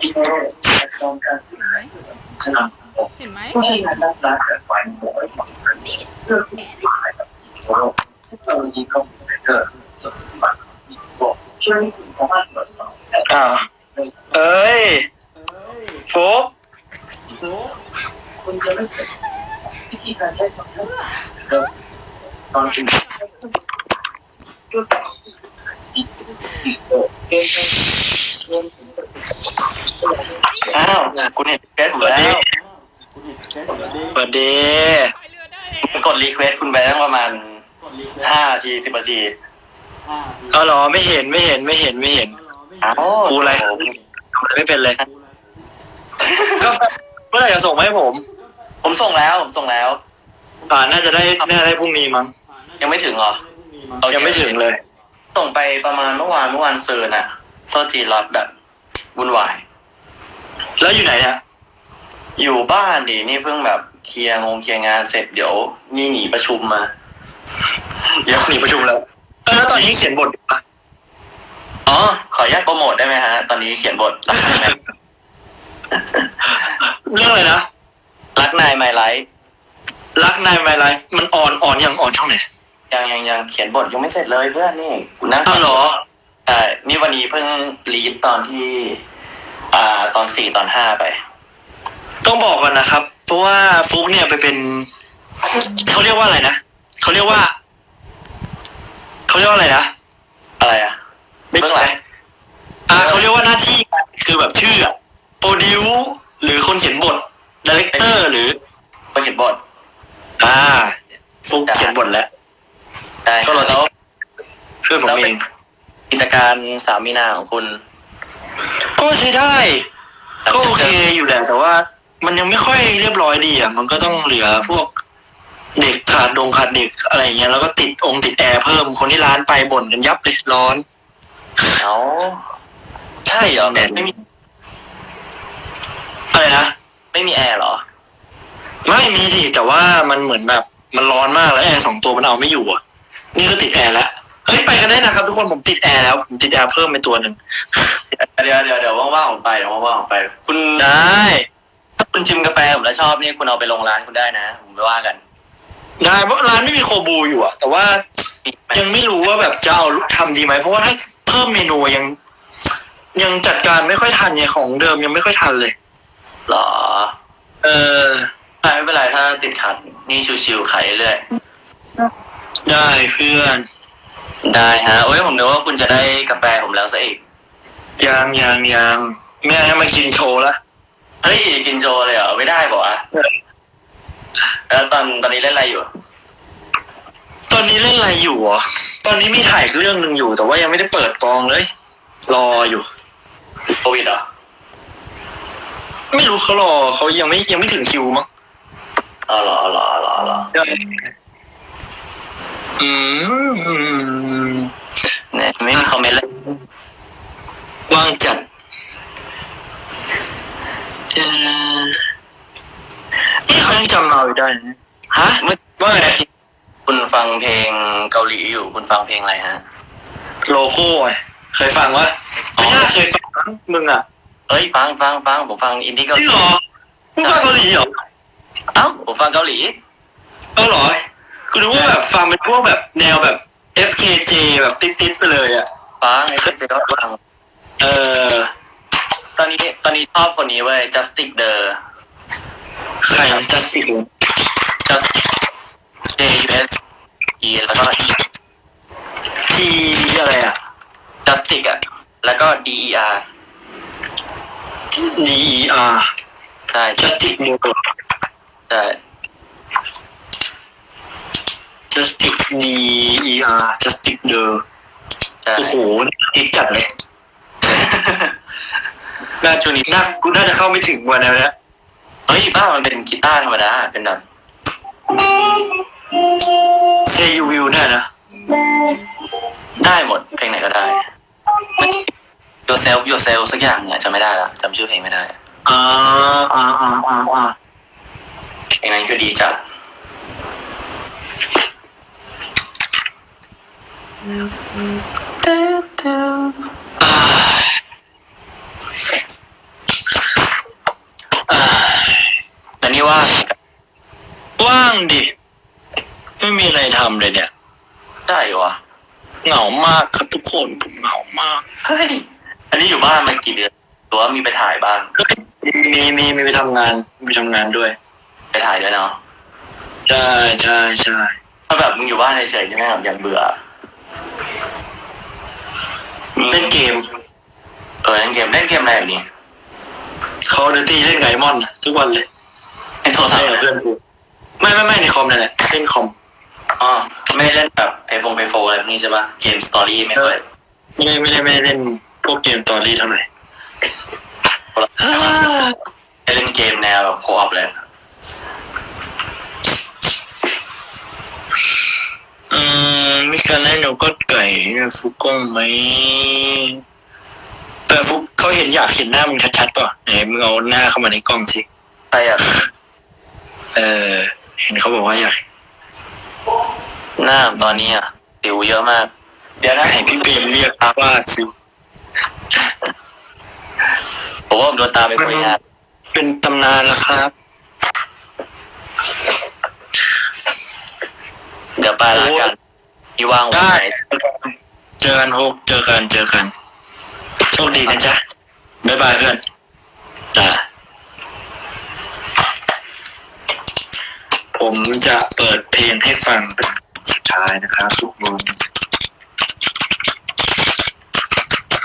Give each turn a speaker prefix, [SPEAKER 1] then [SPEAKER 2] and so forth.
[SPEAKER 1] ที่เขาจัดการการซื้อขายเพื่อสังคมขนาดของ
[SPEAKER 2] เห็นไหม
[SPEAKER 1] ผู้ใช้งานด้านร้านเกิดไว้หกร้อยสี่สิบนาทีเพื่อผู้ซื้อขายแบบทั่วโลกเทคโนโลยีคอมพิวเตอร์จดสิบบัตรมีบอกช่วยให้คุณสามารถตรวจสอบและ
[SPEAKER 3] อ่าวเอ้ยโฟก
[SPEAKER 1] คุณจะไม่เกิดวิธีการใช้ฟังก์ชันเดิมตอนคุณจุดอีกสิ่งที่โอเครวมถึง
[SPEAKER 4] อ้าวคุณเห็นเฟซผม
[SPEAKER 3] สวัส
[SPEAKER 4] แล้
[SPEAKER 3] ดี
[SPEAKER 4] ว
[SPEAKER 3] สวัสดี
[SPEAKER 2] พายเรือได้
[SPEAKER 4] ผมกดรีเควสคุณไปตั้งประมาณห้านาทีสิบนาที
[SPEAKER 3] ก็หรอไม่เห็นไม่เห็นไม่เห็นไม่เห็น
[SPEAKER 4] อ้าว
[SPEAKER 3] กูอะไรทำอะไรไม่เป็นเลยก็เมื่อไหร่จะส่งมาให้ผม
[SPEAKER 4] ผมส่งแล้วผมส่งแล้ว
[SPEAKER 3] อ่าน่าจะได้น่าจะได้พรุ่งนี้มั้ง
[SPEAKER 4] ยังไม่ถึงเหรอโอเค
[SPEAKER 3] ยังไม่ถึงเลย
[SPEAKER 4] ส่งไปประมาณเมื่อวานเมื่อวานซืนอะโทษทีล็อตแบบ วุ่นวาย
[SPEAKER 3] แล้วอยู่ไหนเนี่ย
[SPEAKER 4] อยู่บ้านดินี่เพิ่งแบบเคลียร์งงเคลียร์งานเสร็จเดี๋ยวนี่หนีประชุมมา เดี๋ยว
[SPEAKER 3] หนีประชุมแล้วเออแล้วตอนนี้เขียนบทอยู่ปะ
[SPEAKER 4] อ๋อขออนุญาตโปรโมทได้ไหมฮะ ตอนนี้เขียนบทรักนาย
[SPEAKER 3] เรื่องอะไรนะ
[SPEAKER 4] รักนายไมไลท์
[SPEAKER 3] รักนายไมไลฟ์มันออนออนยังออนช่องไหน
[SPEAKER 4] ยังยังยังเขียนบทยังไม่เสร็จเลยเพื่อนนี่กูนั่ง
[SPEAKER 3] อ้าวเหรอ
[SPEAKER 4] ใช่นี่วันนี้เพิ่งรีดตอนที่ อ่า ตอนสี่ตอนห้าไป
[SPEAKER 3] ต้องบอกก่อนนะครับ เพราะว่าฟุกเนี่ยไปเป็นเขาเรียกว่าอะไรนะเขาเรียกว่าเขาเรียกว่าอะไรนะ
[SPEAKER 4] อะไรอะ
[SPEAKER 3] ไม่
[SPEAKER 4] เบื้องหลัง
[SPEAKER 3] อ่าเขาเรียกว่าหน้าที่คือแบบชื่อโปรดิวหรือคนเขียนบทดีเลกเตอร์หรือ
[SPEAKER 4] คนเขียนบท
[SPEAKER 3] อ่าฟุกเขียนบทแล้ว
[SPEAKER 4] ใช่
[SPEAKER 3] ก็เรา
[SPEAKER 4] แล้ว
[SPEAKER 3] เพื่อนผมเอง
[SPEAKER 4] กิจการสามมีนาของคุณ
[SPEAKER 3] ก็ใช้ได้ ก็โอเคอยู่แหละแต่ว่า มันยังไม่ค่อยเรียบร้อยดีอะ มันก็ต้องเหลือพวกเด็กขาดดงขาดเด็กอะไรอย่างเงี้ยแล้วก็ติดองค์ติดแอร์เพิ่มคนที่ร้านไปบ่นกันยับเลยร้อน
[SPEAKER 4] เอาใช่เหรอไม่มี
[SPEAKER 3] อะไรนะ
[SPEAKER 4] ไม่มีแอร์เหรอ
[SPEAKER 3] ไม่มีสิแต่ว่ามันเหมือนแบบ มันร้อนมากแล้วแอร์สองตัวมันเอาไม่อยู่อะ นี่ก็ติดแอร์แล้ว เฮ้ยไปกันได้นะครับทุกคนผมติดแอร์แล้วผมติดแอร์เพิ่มไปตัวหนึ่ง
[SPEAKER 4] เดี๋ยวเดี๋ยวเดี๋ยวว่างๆผมไปเดี๋ยวว่างๆผมไป คุณ
[SPEAKER 3] ได้
[SPEAKER 4] ถ้าคุณชิมกาแฟผมแล้วชอบนี่คุณเอาไปลงร้านคุณได้นะ ผมไม่ว่ากัน
[SPEAKER 3] ได้เพราะร้านไม่มีโคบูอยู่อะแต่ว่ายังไม่รู้ว่าแบบจะเอาทำดีไหมเพราะว่าถ้าเพิ่มเมนูยัง ยังจัดการไม่ค่อยทันไงของเดิมยังไม่ค่อยทันเลย
[SPEAKER 4] เหรอ
[SPEAKER 3] เออ
[SPEAKER 4] ไม่ไม่เป็นไรถ้าติดขัดนี่ชิวๆขายเรื่อย
[SPEAKER 3] ได้เพื่อน
[SPEAKER 4] ๆ ได้ฮะโอ้ยผมนึกว่าคุณจะได้กาแฟผมแล้วซะอีก
[SPEAKER 3] ยังยังยังแม่ให้มากินโชว์ละ
[SPEAKER 4] เฮ้ยกินโจเลยเหรอไม่ได้บอกอะแล้วตอนตอนนี้เล่นอะไรอยู่
[SPEAKER 3] ตอนนี้เล่นอะไรอยู่อะตอนนี้มีถ่ายเรื่องหนึ่งอยู่ แต่ว่ายังไม่ได้เปิดกองเลย รออยู่
[SPEAKER 4] โควิดเหรอ
[SPEAKER 3] ไม่รู้เขารอเขายังไม่ยังไม่ถึงคิวมั้ง
[SPEAKER 4] อ๋อเหรอเหรอเหรอเหรอ
[SPEAKER 3] อืม
[SPEAKER 4] เนี่ยไม่มีคอมเมนต์เลย
[SPEAKER 3] ว่างจัดเออนี่เขายังจำเราอยู่ได้นะฮะ
[SPEAKER 4] เมื่อ
[SPEAKER 3] ว่าไง
[SPEAKER 4] คุณฟังเพลงเกาหลีอยู่ คุณฟังเพลงอะไรฮะ
[SPEAKER 3] โลโก้ไงเคยฟังวะ
[SPEAKER 4] อ๋อ
[SPEAKER 3] ไม่น่าเคยฟังมั้งมึงอะ
[SPEAKER 4] เอ้ยฟังฟังฟังผมฟังอินดี้เกา
[SPEAKER 3] จ
[SPEAKER 4] ห
[SPEAKER 3] ริ
[SPEAKER 4] ลี
[SPEAKER 3] งเหรอมึงฟังเกาหลีเหรอ
[SPEAKER 4] เอ้าผมฟังเกาหลี
[SPEAKER 3] เออเหรอ คือรู้ว่าแบบฟังเป็นพวกแบบแนวแบบ FKJ แบบติดๆไปเลยอะ
[SPEAKER 4] ฟังไอ้เจ๊ก็ฟัง
[SPEAKER 3] เออ
[SPEAKER 4] ตอนนี้ตอนนี้ชอบคนนี้เว้ย Justic The
[SPEAKER 3] ใครจัสติก
[SPEAKER 4] Just J U S E แล้วก็ E
[SPEAKER 3] ทีอะไรอะ
[SPEAKER 4] Justic อะ แล้วก็ D E R
[SPEAKER 3] D E R
[SPEAKER 4] ใช่
[SPEAKER 3] Justic d e
[SPEAKER 4] ใช่
[SPEAKER 3] Justic D E R Justic d e
[SPEAKER 4] ใช่
[SPEAKER 3] โอ้โหติดจัดเลย
[SPEAKER 4] น่าช่วงนี้
[SPEAKER 3] น่ากูน่าจะเข้าไม่ถึงวันแล้วนะ
[SPEAKER 4] เฮ้ยบ้ามันเป็นกีตาร์ธรรมดา เป็นแบบ
[SPEAKER 3] Say You Will เนี่ยนะ
[SPEAKER 4] ได้หมด เพลงไหนก็ได้ Yourself Yourself สักอย่างเนี่ยจำไม่ได้แล้วจำชื่อเพลงไม่ได้
[SPEAKER 3] อ่าอ่าอ่าอ่าอ่า
[SPEAKER 4] เพลงนั้นคือดีจัด
[SPEAKER 3] อันนี่
[SPEAKER 4] ว่าง
[SPEAKER 3] ว่างดิ ไม่มีอะไรทำเลยเนี่ย
[SPEAKER 4] ได้วะ
[SPEAKER 3] เหงามากครับทุกคนผมเหงามาก
[SPEAKER 4] เฮ้ย อันนี้อยู่บ้านมากี่เดือนหรือว่ามีไปถ่ายบ้าง
[SPEAKER 3] มีมีมีไปทำงานมีทำงานด้วย
[SPEAKER 4] ไปถ่ายด้วยเนาะ
[SPEAKER 3] ใช่ใช่ใช่
[SPEAKER 4] ถ้าแบบมึงอยู่บ้านเฉยๆใช่ไหมครับยังเบื่อ
[SPEAKER 3] เล่นเกม
[SPEAKER 4] เออเล่นเกมเล่นเกมอะไรแบบนี้
[SPEAKER 3] เขาเดนตี้เล่นไก่มอนน่ะทุกวันเลย
[SPEAKER 4] เล่นโทรศัพ
[SPEAKER 3] เล่น
[SPEAKER 4] ท์
[SPEAKER 3] กับเพื่อนกูไม่ไม่ไม่ในคอมนั่นแหละเล่นคอม
[SPEAKER 4] อ๋อไม่เล่นแบบเพย์ฟงเพย์โฟอะไรพวกนี้ใช่ปะเกมสตอรี่ไม่ค่อย
[SPEAKER 3] ไม่ได้ไม่ได้ไม่ได้เล่นพวกเกมตอรี่เท่าไหร่
[SPEAKER 4] ไม่เล่นเกมแนวแบบโคออฟเลย
[SPEAKER 3] อืม มีการให้หนูก็ไก่เนี่ยฟุกกล้องไหมแต่ฟุกเขาเห็นอยากเห็นหน้ามึงชัดๆป่ะไหนมึงเอาหน้าเข้ามาในกล้องสิ
[SPEAKER 4] ใครอะ
[SPEAKER 3] เออ เห็นเขาบอกว่าอยาก
[SPEAKER 4] หน้าตอนนี้อะสิวเยอะมาก เดี๋ยวนะ
[SPEAKER 3] ให้พี่เปรมเรียกว่าสิว
[SPEAKER 4] ผมว่าผมโดนตามไปคุยงาน
[SPEAKER 3] เป็นตำนานแล้วครับ
[SPEAKER 4] เดี๋ยวไปละกัน มีว่างวัน
[SPEAKER 3] ได้
[SPEAKER 4] ไหน
[SPEAKER 3] เจอกันฮกเจอกันเจอกัน โชคดีนะจ๊ะบ๊ายบายเพื่อนจ้ะผมจะเปิดเพลงให้ฟังเป็นสุดท้ายนะครับทุกคน